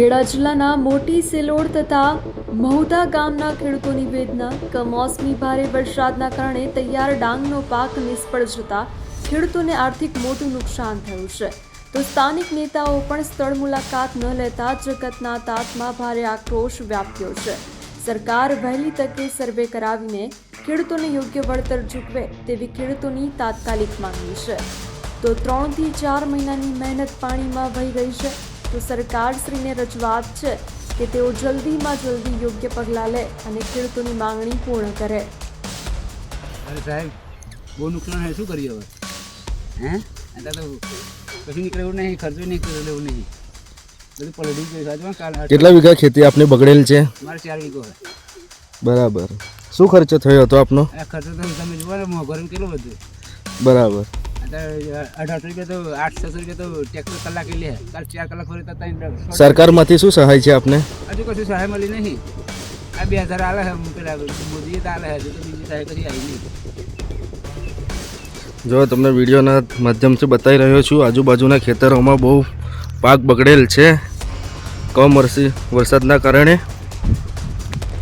ખેડા જિલ્લાના મોટી સિલોડ તથા મહુધા ગામના ખેડૂતોની વેદના, કમોસમી ભારે વરસાદના કારણે તૈયાર ડાંગનો પાક નિષ્ફળ જતા ખેડૂતોને આર્થિક મોટું નુકસાન થયું છે. તો સ્થાનિક નેતાઓ પણ સ્થળ મુલાકાત ન લેતા જગતના તાતમાં ભારે આક્રોશ વ્યાપ્યો છે. સરકાર વહેલી તકે સર્વે કરાવીને ખેડૂતોને યોગ્ય વળતર ચૂકવે તેવી ખેડૂતોની તાત્કાલિક માંગણી છે. તો ત્રણથી ચાર મહિનાની મહેનત પાણીમાં વહી ગઈ છે. તો સરકારશ્રીને રજૂઆત છે કે તેઓ જલ્દીમાં જલ્દી યોગ્ય પગલાં લે અને ખેડૂતોની માંગણી પૂર્ણ કરે. અરે સાહેબ બહુ નુકસાન હે શું કરીએ હવે? હે? તો કશું નીકળે એવું નહીં ખર્ચો નહીં કરે એવું નહીં. બધું પલડી ગયું કેટલા વીઘા ખેતી આપને બગડેલ છે? મારે ચાર વીઘો છે. બરાબર. શું ખર્ચો થયો હતો આપનો? આ ખર્ચો તો તમે જુઓ ને મોંઘવારી કેટલું બધું. બરાબર. સરકારમાંથી શું સહાય છે આપને? હજુ કશું સહાય મળી નહીં. આ બે હજાર આલે છે પેલા મોદીએ તો આલે હજુ તો બીજી સહાય કશી આવી નહીં. જો તમને વિડીયોના માધ્યમથી બતાવી રહ્યો છું આજુબાજુના ખેતરોમાં બહુ પાક બગડેલ છે. કમોસમી વરસાદના કારણે